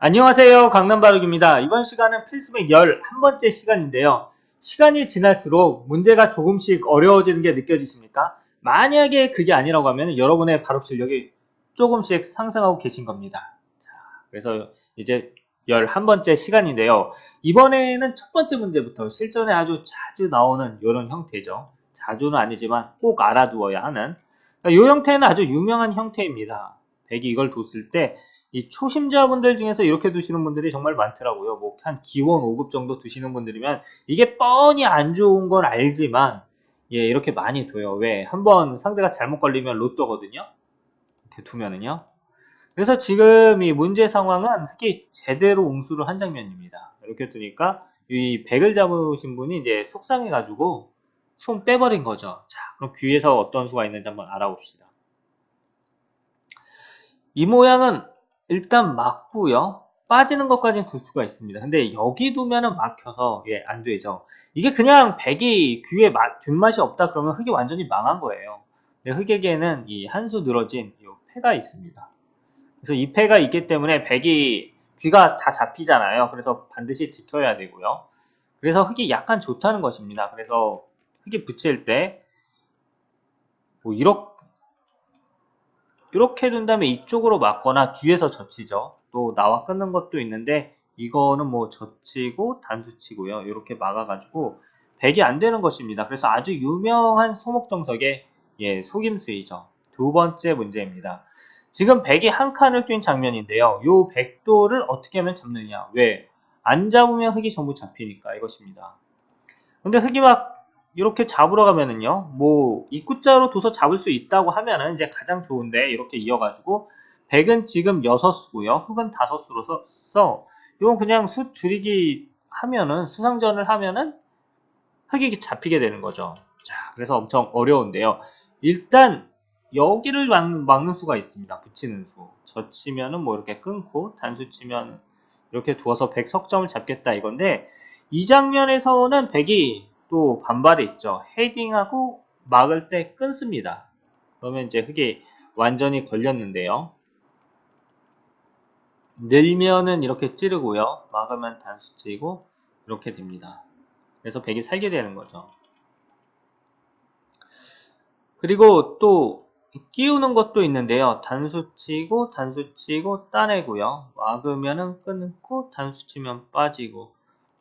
안녕하세요. 강남바룩입니다. 이번 시간은 필수백 11번째 시간인데요. 시간이 지날수록 문제가 조금씩 어려워지는 게 느껴지십니까? 만약에 그게 아니라고 하면 여러분의 바룩 실력이 조금씩 상승하고 계신 겁니다. 자, 그래서 이제 11번째 시간인데요. 이번에는 첫 번째 문제부터 실전에 아주 자주 나오는 이런 형태죠. 자주는 아니지만 꼭 알아두어야 하는 이 형태는 아주 유명한 형태입니다. 백이 이걸 뒀을 때 이 초심자분들 중에서 이렇게 두시는 분들이 정말 많더라고요. 뭐 한 기원 5급 정도 두시는 분들이면 이게 뻔히 안 좋은 건 알지만 예, 이렇게 많이 둬요. 왜? 한번 상대가 잘못 걸리면 로또거든요. 이렇게 두면은요. 그래서 지금 이 문제 상황은 흑이 제대로 웅수를 한 장면입니다. 이렇게 두니까 이 백을 잡으신 분이 이제 속상해가지고 손 빼버린 거죠. 자, 그럼 귀에서 어떤 수가 있는지 한번 알아봅시다. 이 모양은 일단 막고요. 빠지는 것까지는 둘 수가 있습니다. 근데 여기 두면은 막혀서 예, 안 되죠. 이게 그냥 백이 귀에 맛, 뒷맛이 없다 그러면 흑이 완전히 망한 거예요. 근데 흑에게는 이 한 수 늘어진 이 패가 있습니다. 그래서 이 패가 있기 때문에 백이 귀가 다 잡히잖아요. 그래서 반드시 지켜야 되고요. 그래서 흑이 약간 좋다는 것입니다. 그래서 흑이 붙일 때, 뭐, 이렇게, 이렇게 둔 다음에 이쪽으로 맞거나 뒤에서 젖히죠. 또 나와 끊는 것도 있는데 이거는 뭐 젖히고 단수치고요. 이렇게 막아가지고 백이 안 되는 것입니다. 그래서 아주 유명한 소목정석의 예, 속임수이죠. 두 번째 문제입니다. 지금 백이 한 칸을 뛴 장면인데요. 요 백도를 어떻게 하면 잡느냐? 왜? 안 잡으면 흑이 전부 잡히니까 이것입니다. 근데 흑이 막 이렇게 잡으러 가면은요, 뭐, 입구자로 둬서 잡을 수 있다고 하면은 이제 가장 좋은데, 이렇게 이어가지고, 백은 지금 6수고요, 흑은 5수로서, 이건 그냥 수 줄이기 하면은, 수상전을 하면은, 흑이 잡히게 되는 거죠. 자, 그래서 엄청 어려운데요. 일단, 여기를 막는, 막는 수가 있습니다. 붙이는 수. 젖히면은 뭐 이렇게 끊고, 단수 치면 이렇게 두어서 백 석점을 잡겠다 이건데, 이 장면에서는 백이 또 반발이 있죠. 헤딩하고 막을 때 끊습니다. 그러면 이제 흑이 완전히 걸렸는데요. 늘면은 이렇게 찌르고요. 막으면 단수 치고 이렇게 됩니다. 그래서 백이 살게 되는 거죠. 그리고 또 끼우는 것도 있는데요. 단수 치고 단수 치고 따내고요. 막으면은 끊고 단수 치면 빠지고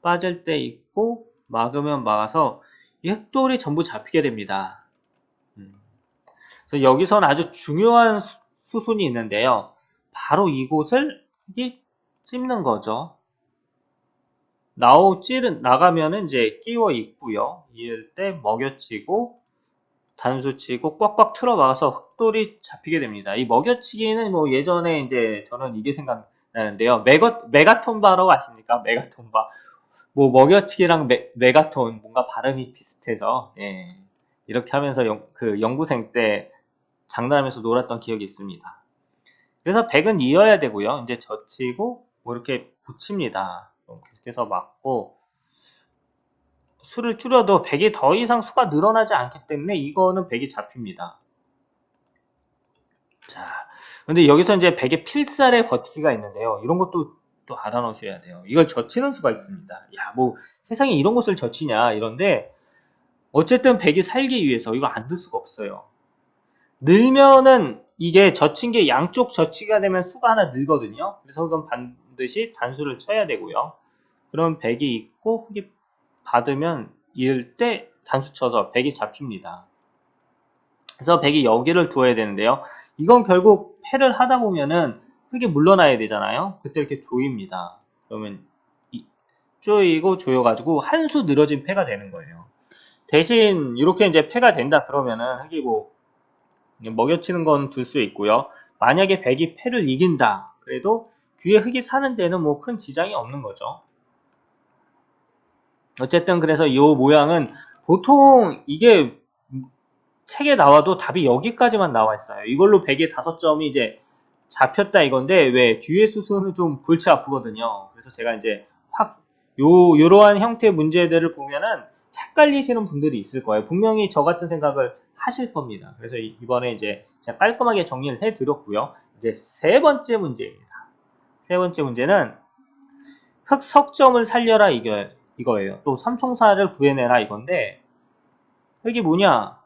빠질 때 있고 막으면 막아서 이 흑돌이 전부 잡히게 됩니다. 음. 그래서 여기서는 아주 중요한 수, 수순이 있는데요. 바로 이곳을 이게 찝는 거죠. 나오 찌른 나가면은 이제 끼워 있고요. 이럴 때 먹여치고 단수치고 꽉꽉 틀어 막아서 흑돌이 잡히게 됩니다. 이 먹여치기는 뭐 예전에 이제 저는 이게 생각나는데요. 메가 메가톤바라고 아십니까? 메가톤바. 뭐 먹여치기랑 메, 메가톤 뭔가 발음이 비슷해서 예, 이렇게 하면서 영, 그 연구생 때 장난하면서 놀았던 기억이 있습니다. 그래서 백은 이어야 되고요. 이제 젖히고 뭐 이렇게 붙입니다. 이렇게 해서 맞고 수를 줄여도 백이 더 이상 수가 늘어나지 않기 때문에 이거는 백이 잡힙니다. 자, 근데 여기서 이제 백의 필살의 버티기가 있는데요. 이런 것도 또 알아 놓으셔야 돼요. 이걸 젖히는 수가 있습니다. 야, 뭐 세상에 이런 것을 젖히냐 이런데 어쨌든 백이 살기 위해서 이거 안 둘 수가 없어요. 늘면은 이게 젖힌 게 양쪽 젖히가 되면 수가 하나 늘거든요. 그래서 그건 반드시 단수를 쳐야 되고요. 그럼 백이 있고 흑이 받으면 이을 때 단수 쳐서 백이 잡힙니다. 그래서 백이 여기를 두어야 되는데요. 이건 결국 패를 하다 보면은 흙이 물러나야 되잖아요. 그때 이렇게 조입니다. 그러면 이, 조이고 조여가지고 한 수 늘어진 패가 되는 거예요. 대신 이렇게 이제 패가 된다 그러면은 흙이 뭐 먹여치는 건 둘 수 있고요. 만약에 백이 패를 이긴다. 그래도 귀에 흙이 사는 데는 뭐 큰 지장이 없는 거죠. 어쨌든 그래서 이 모양은 보통 이게 책에 나와도 답이 여기까지만 나와 있어요. 이걸로 백의 다섯 점이 이제 잡혔다 이건데 왜 뒤에 수순은 좀 골치 아프거든요. 그래서 제가 이제 확 요 요러한 형태의 문제들을 보면은 헷갈리시는 분들이 있을 거예요. 분명히 저 같은 생각을 하실 겁니다. 그래서 이번에 이제 제가 깔끔하게 정리를 해 드렸고요. 이제 세 번째 문제입니다. 세 번째 문제는 흑 석점을 살려라 이거, 이거예요. 또 삼총사를 구해내라 이건데 흑이 뭐냐?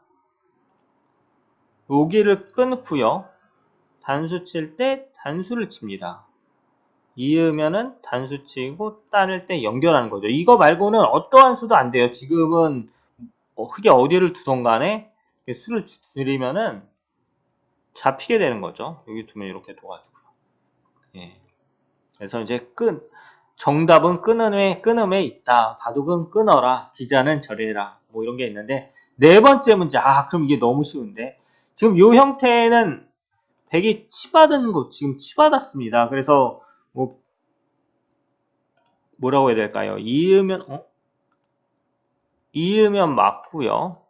여기를 끊고요. 단수 칠 때 단수를 칩니다. 이으면은 단수 치고 따를 때 연결하는 거죠. 이거 말고는 어떠한 수도 안 돼요. 지금은 어, 흑이 어디를 두던 간에 수를 주- 줄이면은 잡히게 되는 거죠. 여기 두면 이렇게 둬가지고요. 예. 그래서 이제 끈 정답은 끊음에 끊음에 있다. 바둑은 끊어라. 기자는 절해라. 뭐 이런 게 있는데 네 번째 문제. 아 그럼 이게 너무 쉬운데 지금 이 형태는 백이 치받은 거 지금 치받았습니다. 그래서 뭐 뭐라고 해야 될까요? 이으면 어? 이으면 맞고요.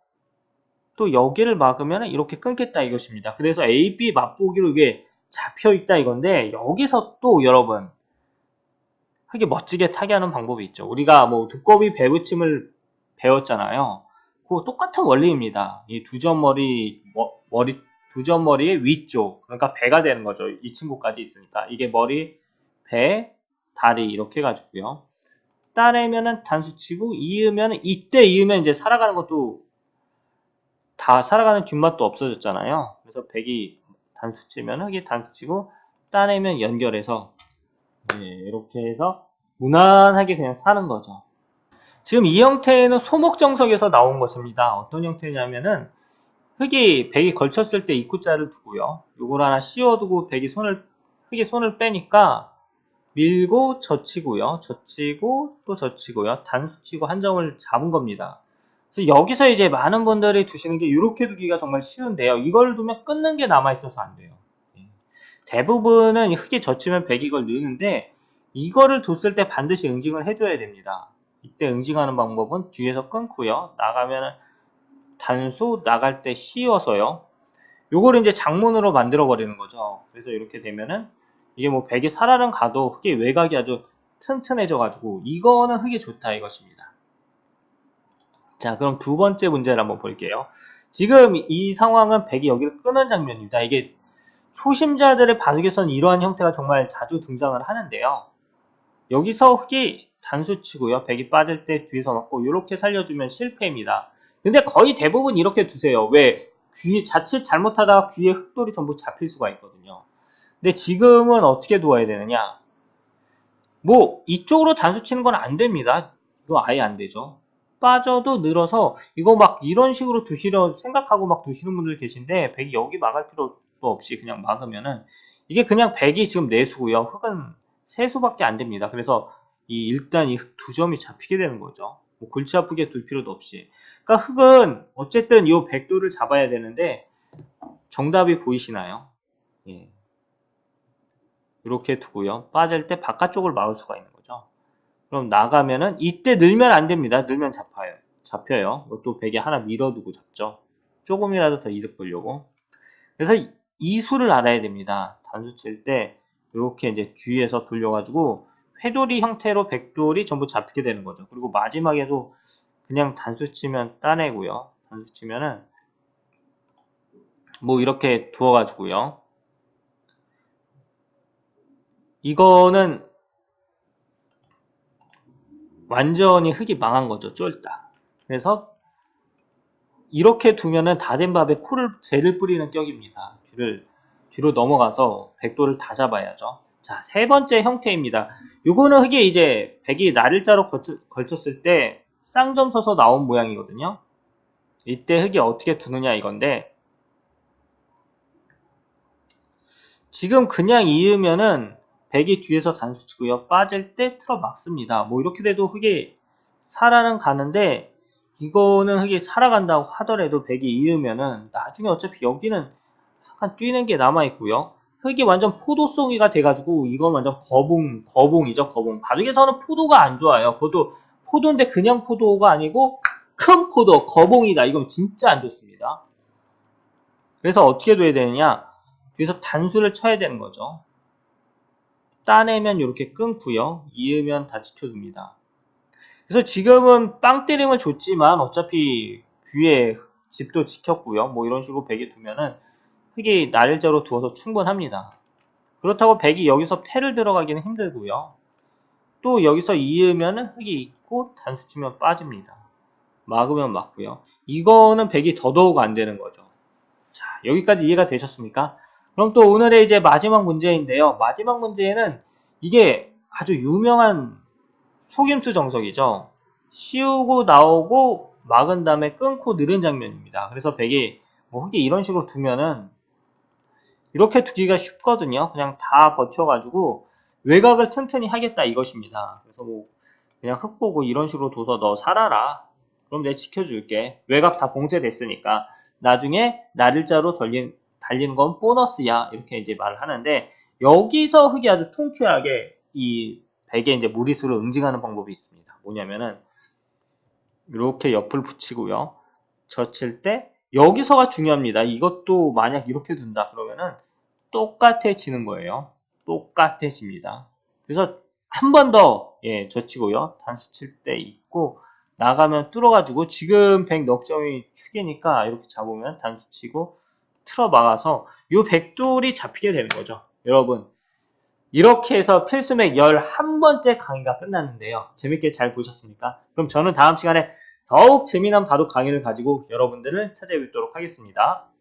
또 여기를 막으면 이렇게 끊겠다 이것입니다. 그래서 A, B 맛보기로 이게 잡혀 있다 이건데 여기서 또 여러분 흙이 멋지게 타게 하는 방법이 있죠. 우리가 뭐 두꺼비 배부침을 배웠잖아요. 그 똑같은 원리입니다. 이 두점 머리 머, 머리 두 점 머리의 위쪽 그러니까 배가 되는 거죠. 이 친구까지 있으니까 이게 머리, 배, 다리 이렇게 해가지고요. 따내면은 단수 치고 이으면은 이때 이으면 이제 살아가는 것도 다 살아가는 뒷맛도 없어졌잖아요. 그래서 백이 단수 치면 흑이 단수 치고 따내면 연결해서 네, 이렇게 해서 무난하게 그냥 사는 거죠. 지금 이 형태는 소목정석에서 나온 것입니다. 어떤 형태냐면은 흑이 백이 걸쳤을 때 입구자를 두고요. 요걸 하나 씌워두고 백이 손을 흑이 손을 빼니까 밀고 젖히고요. 젖히고 또 젖히고요. 단수치고 한 점을 잡은 겁니다. 그래서 여기서 이제 많은 분들이 두시는 게 이렇게 두기가 정말 쉬운데요. 이걸 두면 끊는 게 남아 있어서 안 돼요. 예. 대부분은 흑이 젖히면 백이 이걸 넣는데 이거를 뒀을 때 반드시 응징을 해줘야 됩니다. 이때 응징하는 방법은 뒤에서 끊고요. 나가면 단수 나갈 때 씌워서요. 요거를 이제 장문으로 만들어 버리는 거죠. 그래서 이렇게 되면은 이게 뭐 백이 살아는 가도 흑의 외곽이 아주 튼튼해져 가지고 이거는 흑이 좋다 이것입니다. 자 그럼 두 번째 문제를 한번 볼게요. 지금 이 상황은 백이 여기를 끄는 장면입니다. 이게 초심자들의 바둑에서는 이러한 형태가 정말 자주 등장을 하는데요. 여기서 흑이 단수치고요. 백이 빠질 때 뒤에서 맞고 이렇게 살려주면 실패입니다. 근데 거의 대부분 이렇게 두세요. 왜? 귀, 자칫 잘못하다가 귀에 흑돌이 전부 잡힐 수가 있거든요. 근데 지금은 어떻게 두어야 되느냐? 뭐 이쪽으로 단수 치는 건 안 됩니다. 이거 아예 안 되죠. 빠져도 늘어서 이거 막 이런 식으로 두시려 생각하고 막 두시는 분들 계신데 백이 여기 막을 필요도 없이 그냥 막으면은 이게 그냥 백이 지금 내수고요. 흑은 세수밖에 안 됩니다. 그래서 이 일단 이 두 점이 잡히게 되는 거죠. 뭐 골치 아프게 둘 필요도 없이. 그러니까 흑은 어쨌든 이 백도를 잡아야 되는데 정답이 보이시나요? 예. 이렇게 두고요. 빠질 때 바깥쪽을 막을 수가 있는 거죠. 그럼 나가면은 이때 늘면 안 됩니다. 늘면 잡아요. 잡혀요. 이것도 백에 하나 밀어두고 잡죠. 조금이라도 더 이득 보려고. 그래서 이 수를 알아야 됩니다. 단수 칠 때 이렇게 이제 뒤에서 돌려가지고 회돌이 형태로 백돌이 전부 잡히게 되는 거죠. 그리고 마지막에도 그냥 단수 치면 따내고요. 단수 치면은 뭐 이렇게 두어가지고요. 이거는 완전히 흙이 망한 거죠. 쫄다. 그래서 이렇게 두면은 다 된 밥에 코를 재를 뿌리는 격입니다. 뒤를 뒤로 넘어가서 백도를 다 잡아야죠. 자, 세 번째 형태입니다. 요거는 흙이 이제 백이 날일자로 걸쳤 을 때 쌍점 서서 나온 모양이거든요. 이때 흙이 어떻게 두느냐 이건데 지금 그냥 이으면은 백이 뒤에서 단수 치고요. 빠질 때 틀어 막습니다. 뭐 이렇게 돼도 흙이 살아는 가는데 이거는 흙이 살아간다고 하더라도 백이 이으면은 나중에 어차피 여기는 약간 뛰는 게 남아 있고요. 흙이 완전 포도송이가 돼가지고 이건 완전 거봉 거봉이죠 거봉. 바둑에서는 포도가 안 좋아요. 그것도 포도인데 그냥 포도가 아니고 큰 포도 거봉이다. 이건 진짜 안 좋습니다. 그래서 어떻게 돼야 되느냐? 뒤에서 단수를 쳐야 되는 거죠. 따내면 이렇게 끊고요. 이으면 다 지켜줍니다. 그래서 지금은 빵 때림을 줬지만 어차피 귀에 집도 지켰고요. 뭐 이런 식으로 베개 두면은 흙이 날일자로 두어서 충분합니다. 그렇다고 백이 여기서 패를 들어가기는 힘들고요. 또 여기서 이으면 흙이 있고 단수 치면 빠집니다. 막으면 맞고요. 이거는 백이 더더욱 안 되는 거죠. 자, 여기까지 이해가 되셨습니까? 그럼 또 오늘의 이제 마지막 문제인데요. 마지막 문제에는 이게 아주 유명한 속임수 정석이죠. 씌우고 나오고 막은 다음에 끊고 느는 장면입니다. 그래서 백이 뭐 흙이 이런 식으로 두면은 이렇게 두기가 쉽거든요. 그냥 다 버텨가지고 외곽을 튼튼히 하겠다 이것입니다. 그래서 뭐 그냥 흙 보고 이런 식으로 둬서 너 살아라. 그럼 내가 지켜줄게. 외곽 다 봉쇄됐으니까 나중에 날일자로 달린, 달리는 건 보너스야. 이렇게 이제 말을 하는데 여기서 흙이 아주 통쾌하게 이 백에 이제 무리수를 응징하는 방법이 있습니다. 뭐냐면은 이렇게 옆을 붙이고요. 젖힐 때 여기서가 중요합니다. 이것도 만약 이렇게 둔다 그러면은 똑같아지는 거예요. 똑같아집니다. 그래서 한 번더 예, 젖히고요. 단수 칠 때 있고 나가면 뚫어가지고 지금 100 넉점이 축이니까 이렇게 잡으면 단수 치고 틀어 막아서 이 백돌이 잡히게 되는 거죠. 여러분 이렇게 해서 필수맥 11번째 강의가 끝났는데요. 재밌게 잘 보셨습니까? 그럼 저는 다음 시간에 더욱 재미난 바둑 강의를 가지고 여러분들을 찾아뵙도록 하겠습니다.